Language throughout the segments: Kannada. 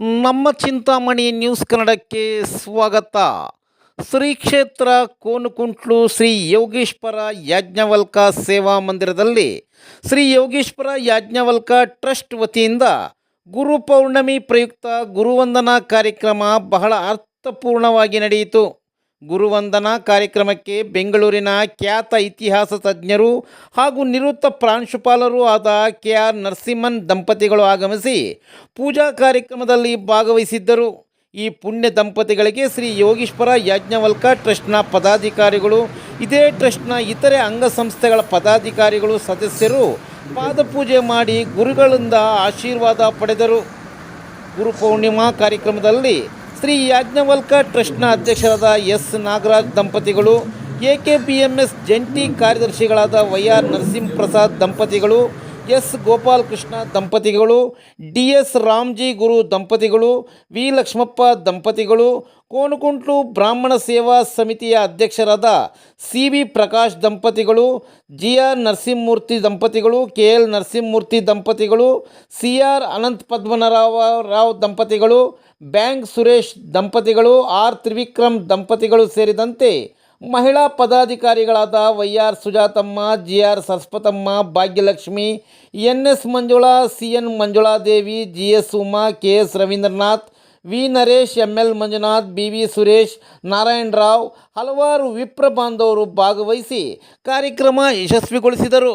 ನಮ್ಮ ಚಿಂತಾಮಣಿ ನ್ಯೂಸ್ ಕನ್ನಡಕ್ಕೆ ಸ್ವಾಗತ. ಶ್ರೀ ಕ್ಷೇತ್ರ ಕೋನುಕುಂಟ್ಲು ಶ್ರೀ ಯೋಗೀಶ್ವರ ಯಾಜ್ಞವಲ್ಕ ಸೇವಾ ಮಂದಿರದಲ್ಲಿ ಶ್ರೀ ಯೋಗೀಶ್ವರ ಯಾಜ್ಞವಲ್ಕ ಟ್ರಸ್ಟ್ ವತಿಯಿಂದ ಗುರು ಪೌರ್ಣಮಿ ಪ್ರಯುಕ್ತ ಗುರುವಂದನಾ ಕಾರ್ಯಕ್ರಮ ಬಹಳ ಅರ್ಥಪೂರ್ಣವಾಗಿ ನಡೆಯಿತು. ಗುರುವಂದನಾ ಕಾರ್ಯಕ್ರಮಕ್ಕೆ ಬೆಂಗಳೂರಿನ ಖ್ಯಾತ ಇತಿಹಾಸ ತಜ್ಞರು ಹಾಗೂ ನಿವೃತ್ತ ಪ್ರಾಂಶುಪಾಲರು ಆದ ಕೆ ಆರ್ ನರಸಿಂಹನ್ ದಂಪತಿಗಳು ಆಗಮಿಸಿ ಪೂಜಾ ಕಾರ್ಯಕ್ರಮದಲ್ಲಿ ಭಾಗವಹಿಸಿದ್ದರು. ಈ ಪುಣ್ಯ ದಂಪತಿಗಳಿಗೆ ಶ್ರೀ ಯೋಗೀಶ್ವರ ಯಾಜ್ಞವಲ್ಕ ಟ್ರಸ್ಟ್ನ ಪದಾಧಿಕಾರಿಗಳು, ಇದೇ ಟ್ರಸ್ಟ್ನ ಇತರೆ ಅಂಗಸಂಸ್ಥೆಗಳ ಪದಾಧಿಕಾರಿಗಳು ಸದಸ್ಯರು ಪಾದಪೂಜೆ ಮಾಡಿ ಗುರುಗಳಿಂದ ಆಶೀರ್ವಾದ ಪಡೆದರು. ಗುರು ಪೂರ್ಣಿಮಾ ಕಾರ್ಯಕ್ರಮದಲ್ಲಿ ಶ್ರೀ ಯಾಜ್ಞವಲ್ಕ ಟ್ರಸ್ಟ್ನ ಅಧ್ಯಕ್ಷರಾದ ಎಸ್. ನಾಗರಾಜ್ ದಂಪತಿಗಳು, A K P M S ಜಂಟಿ ಕಾರ್ಯದರ್ಶಿಗಳಾದ ವೈ ಆರ್ ನರಸಿಂಹಪ್ರಸಾದ್ ದಂಪತಿಗಳು ಎಸ್ ಗೋಪಾಲಕೃಷ್ಣ ದಂಪತಿಗಳು, ಡಿ ಎಸ್ ರಾಮ್ಜಿ ಗುರು ದಂಪತಿಗಳು, ವಿ ಲಕ್ಷ್ಮಪ್ಪ ದಂಪತಿಗಳು ಕೋನಕುಂಟ್ಲು ಬ್ರಾಹ್ಮಣ ಸೇವಾ ಸಮಿತಿಯ ಅಧ್ಯಕ್ಷರಾದ ಸಿ ವಿ ಪ್ರಕಾಶ್ ದಂಪತಿಗಳು, ಜಿ ಆರ್ ನರಸಿಂಹಮೂರ್ತಿ ದಂಪತಿಗಳು, ಕೆ ಎಲ್ ನರಸಿಂಹಮೂರ್ತಿ ದಂಪತಿಗಳು, ಸಿ ಆರ್ ಅನಂತ್ ಪದ್ಮನರಾವ ರಾವ್ ದಂಪತಿಗಳು ಬ್ಯಾಂಕ್ ಸುರೇಶ್ ದಂಪತಿಗಳು, ಆರ್ ತ್ರಿವಿಕ್ರಮ್ ದಂಪತಿಗಳು ಸೇರಿದಂತೆ ಮಹಿಳಾ ಪದಾಧಿಕಾರಿಗಳಾದ Y R Sujathamma G R Saraswathamma, Bhagyalakshmi N S Manjula C N Manjuladevi G S Uma K S Ravindranath, V. Naresh M L Manjunath B V Suresh, Narayana Rao ಹಲವಾರು ವಿಪ್ರ ಬಾಂಧವರು ಭಾಗವಹಿಸಿ ಕಾರ್ಯಕ್ರಮ ಯಶಸ್ವಿಗೊಳಿಸಿದರು.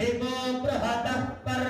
हिमो बृहतः पर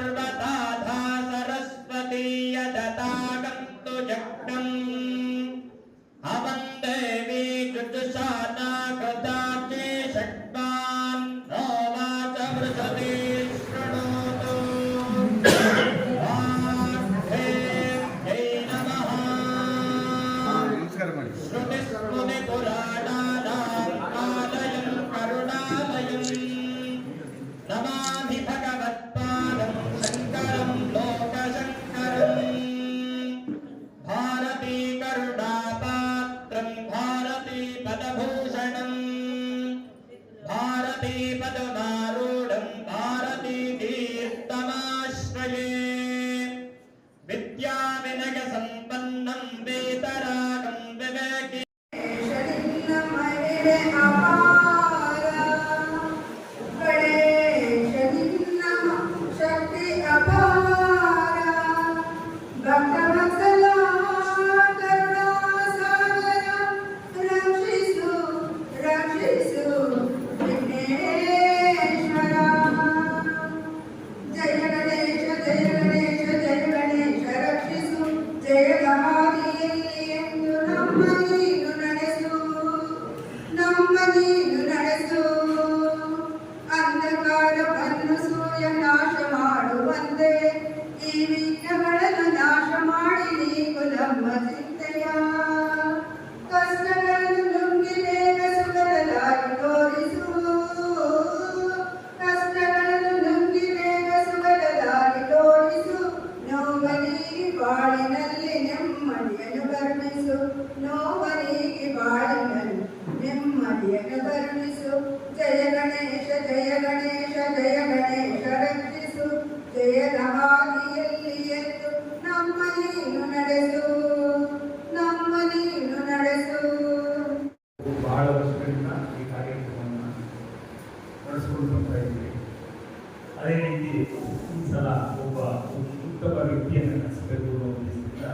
ಉತ್ತಮ ವ್ಯಕ್ತಿಯನ್ನು ನಡೆಸಬೇಕು ಅನ್ನೋ ಉದ್ದೇಶದಿಂದ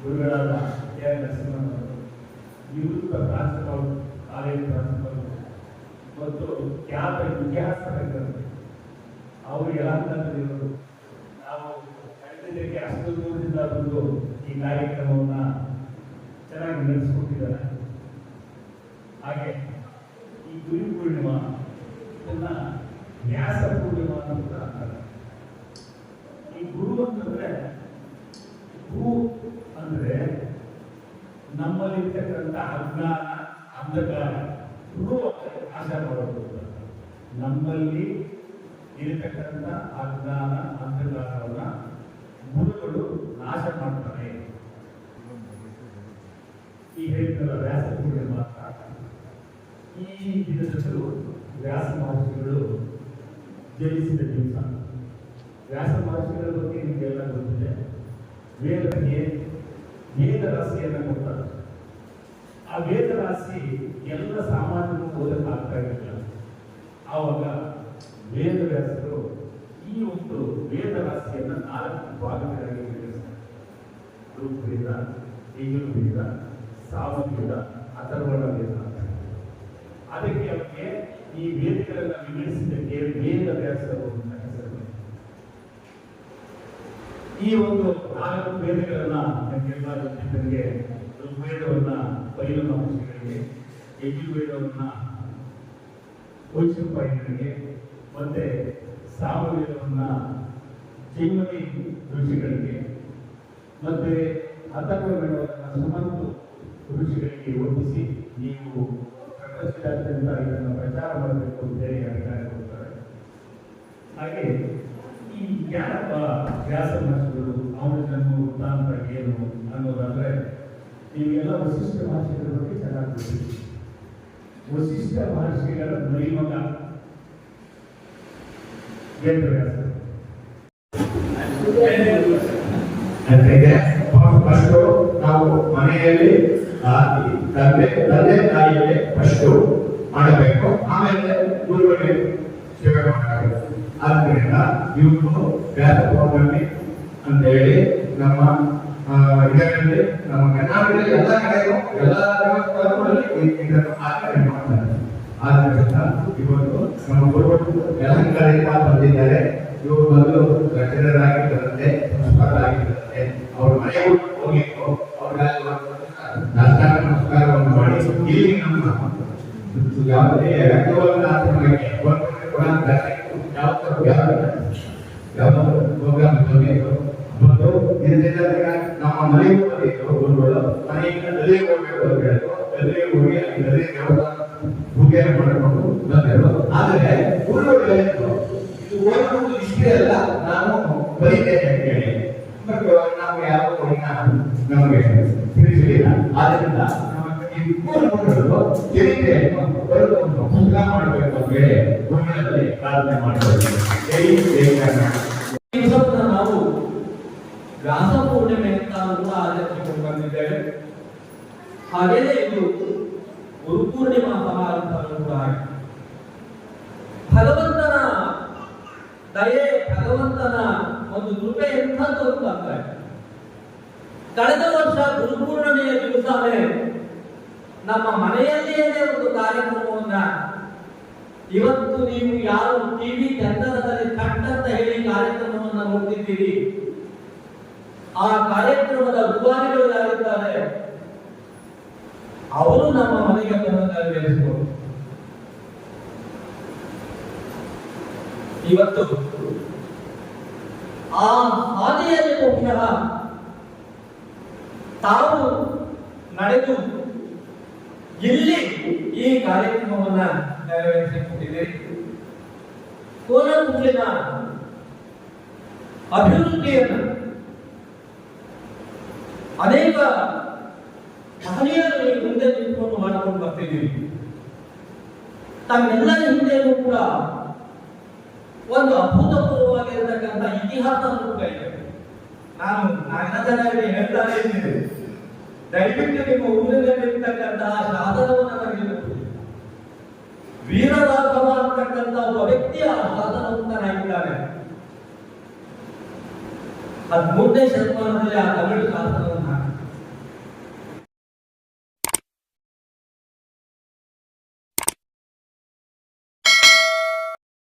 ಗುರುಗಳಾದ ಕೆ ಆರ್ ನರಸಿಂಹನವರು ನಿವೃತ್ತ ಪ್ರಾಂಶುಪಾಲರು ಕಾಲೇಜು ಪ್ರಾಂಶುಪಾಲರು ಮತ್ತು ಖ್ಯಾತ ಇತಿಹಾಸ ಅವರು ಎಲ್ಲರೂ ನಾವು ಕಳೆದಿದ್ದಕ್ಕೆ ಅಷ್ಟು ದೂರದಿಂದ ಬಂದು ಈ ಕಾರ್ಯಕ್ರಮವನ್ನು ಚೆನ್ನಾಗಿ ನಡೆಸ್ಕೊಟ್ಟಿದ್ದಾರೆ. ಹಾಗೆ ಈ ಗುರು ಪೂರ್ಣಿಮಾ ಇದನ್ನು ವ್ಯಾಸ ಪೂರ್ಣಿಮಾ ಅಂತ ಕೂಡ ಅಂತಾರೆ ಈ ಗುರು ಅಂತಂದ್ರೆ ಗು ಅಂದ್ರೆ ನಮ್ಮಲ್ಲಿರ್ತಕ್ಕಂಥ ಅಜ್ಞಾನ, ಅಂಧಕಾರ ಅಂದ್ರೆ ನಾಶ ಮಾಡೋದು ನಮ್ಮಲ್ಲಿ ಇರತಕ್ಕಂಥ ಅಜ್ಞಾನ, ಅಂಧಕಾರವನ್ನ ಗುರುಗಳು ನಾಶ ಮಾಡ್ತಾರೆ. ಈ ಹೇಳಿದ ವ್ಯಾಸ ಪೂರ್ಣಿಮಾ ಮಾತ್ರ ಈ ದಿನದಲ್ಲೂ ವ್ಯಾಸ ಮಹರ್ಷಿಗಳು ಜಯಿಸಿದ ದಿವಸ. ವ್ಯಾಸ ಮಹರ್ಷಿಗಳ ಬಗ್ಗೆ ನಿಮಗೆಲ್ಲ ಗೊತ್ತಿದೆ. ವೇದಕ್ಕೆ ವೇದ ರಾಶಿಯನ್ನು ಕೊಡ್ತಾರೆ. ಆ ವೇದ ರಾಶಿ ಎಲ್ಲ ಸಾಮಾನ್ಯರು ಓದಕ್ಕೆ ಆಗ್ತಾ ಇರಲಿಲ್ಲ. ಆವಾಗ ವೇದ ವ್ಯಾಸರು ಈ ಒಂದು ವೇದ ರಾಶಿಯನ್ನು ನಾಲ್ಕು ಭಾಗಗಳಾಗಿ ವಿಂಗಡಿಸ್ತಾರೆ. ಋಗ್ವೇದ ಯಜುರ್ವೇದ ಸಾಮವೇದ ಅಥರ್ವಣ ವೇದ ಅದಕ್ಕೆ ಅವರಿಗೆ ಈ ವೇದಗಳನ್ನು ವಿಂಗಡಿಸಿದ್ದಕ್ಕೆ ವೇದ ವ್ಯಾಸರು ಹೆಸರು ಈ ಒಂದು ನಮಗೆಲ್ಲ ಋಗ್ವೇದವನ್ನು ಬೈಲು ಮಹರ್ಷಿಗಳಿಗೆ ಯಜುರ್ವೇದವನ್ನ ವೈಶಂಪಾಯನಿಗೆ ಮತ್ತೆ ಸಾಮವೇದವನ್ನ ಜೈಮನಿ ಋಷಿಗಳಿಗೆ, ಮತ್ತೆ ಅಥರ್ವವೇದವನ್ನ ಸುಮಂತು ಋಷಿಗಳಿಗೆ ಒಪ್ಪಿಸಿ ನೀವು ಪ್ರಪಂಚದಾದ್ಯಂತ ಇದನ್ನು ಪ್ರಚಾರ ಮಾಡಬೇಕು ಅಂತ ಹೇಳಿ ಅಭಿಪ್ರಾಯ ಕೊಡ್ತಾರೆ. ಹಾಗೆ ಈ ಯಾರಪ್ಪ ವ್ಯಾಸ ಮಹರ್ಷಿಗಳು ನೀವೆಲ್ಲ ವಶಿಷ್ಠ ಭಾಷೆಗಳ ಬಗ್ಗೆ ಚೆನ್ನಾಗಿ ಗೊತ್ತಿದೆ ಭಾಷೆಗಳ ಯಾಕಂದ್ರೆ ಫಸ್ಟ್ ನಾವು ಮನೆಯಲ್ಲಿ ತಂದೆ ತಂದೆ ತಾಯಿಗೆ ಫಸ್ಟ್ ಮಾಡಬೇಕು. ಆಮೇಲೆ ಗುರುಗಳಿಗೆ ಸೇವೆ ಮಾಡಬೇಕು. ಆದ್ದರಿಂದ ಇವರು ವ್ಯಾಸ ಪೌರ್ಣಮಿ ಅಂತ ಹೇಳಿ ನಮ್ಮ ಇದರಲ್ಲಿ ನಮ್ಮ ಕರ್ನಾಟಕದಲ್ಲಿ ಎಲ್ಲ ಕಡೆಗೂ ಎಲ್ಲ ಇದನ್ನು ಆಚರಣೆ ಮಾಡ್ತಾರೆ. ಆದ್ದರಿಂದ ಇವತ್ತು ನಮ್ಮ ಗುರುಗಳು ಯಲಹಂಕದಿಂದ ಬಂದಿದ್ದಾರೆ. ಇವರು ಬಂದು ರಚನರಾಗಿದ್ದರಂತೆ ಸಂಸ್ಕಾರರಾಗಿದ್ದರಂತೆ ಅವ್ರ ಮನೆಗೂ ಹೋಗಿತ್ತು ನಮಸ್ಕಾರ, ನಮಸ್ಕಾರವನ್ನು ಮಾಡಿ ಇಲ್ಲಿ ನಮ್ಮ ಯಾವುದೇ ರಕ್ತವನ್ನು ನಾನು ಬರೀತೇನೆ ಅಂತ ಹೇಳಿ ಬಟ್ ನಾವು ಯಾವ ನಮಗೆ ತಿಳಿಸಲಿಲ್ಲ ನಮ್ಮ ಈ ಪುಸ್ತಕ ಮಾಡಬೇಕು ಪ್ರಾರ್ಥನೆ ಮಾಡಬೇಕು ನಾವು ವ್ಯಾಸ ಪೂರ್ಣಿಮೆ ಅಂತ ಕೂಡ ಆಚರಿಸಿಕೊಂಡು ಬಂದಿದ್ದೇವೆ ಹಾಗೆಯೇ ಇದು ಗುರು ಪೂರ್ಣಿಮಾ ಸಮಾರಂಭವನ್ನು ಕೂಡ. ಭಗವಂತನ ದಯೆ ಭಗವಂತನ ಒಂದು ದುರ್ಗ ಎಂಥದ್ದು ಅಂತಂದ್ರೆ ಕಳೆದ ವರ್ಷ ಗುರುಪೂರ್ಣಿಮೆಯ ದಿವಸವೇ ನಮ್ಮ ಮನೆಯಲ್ಲಿಯೇ ಒಂದು ಕಾರ್ಯಕ್ರಮವನ್ನ. ಇವತ್ತು ನೀವು ಯಾರು ಟಿವಿ ಕಂಡ ಅಂತ ಹೇಳಿ ಕಾರ್ಯಕ್ರಮವನ್ನ ನೋಡ್ತಿದ್ದೀರಿ. ಆ ಕಾರ್ಯಕ್ರಮದ ರೂವಾರಿಗಳು ಯಾರಿದ್ದಾರೆ? ಅವರು ನಮ್ಮ ಮನೆಗೆ ಬಂದು ಇವತ್ತು ಆ ಹಾದಿಯಲ್ಲಿ ಮುಖ್ಯ ತಾವು ನಡೆದು ಇಲ್ಲಿ ಈ ಕಾರ್ಯಕ್ರಮವನ್ನ ನೆರವೇರಿಸಿಕೊಟ್ಟಿದೆ ಕೋಲಂಕುಲಿನ ಅಭಿವೃದ್ಧಿಯನ್ನು ಅನೇಕ ಮಹನೀಯರಲ್ಲಿ ಮುಂದೆ ನಿಂತ್ಕೊಂಡು ಮಾಡಿಕೊಂಡು ಬರ್ತಿದ್ದೀವಿ ತಮ್ಮೆಲ್ಲರ ಹಿಂದೆಯೂ ಕೂಡ ಒಂದು ಕೂಡ ಇದೆ ನಾನು ನನ್ನ ಹೇಳ್ತಾ ಇದ್ದೇನೆ. ದಯವಿಟ್ಟು ನಿಮ್ಮ ಊರಿನಲ್ಲಿರ್ತಕ್ಕಂತಹ ಶಾಸನವನ್ನು ಕೊಡಿ. ವೀರರಾಘವ ಅಂತಕ್ಕಂಥ ಒಬ್ಬ ವ್ಯಕ್ತಿಯ ಶಾಸನವಂತನಾಗಿದ್ದಾನೆ ಹದಿಮೂರನೇ ಶತಮಾನದಲ್ಲಿ ಆ ತಮಿಳು ಶಾಸನವನ್ನು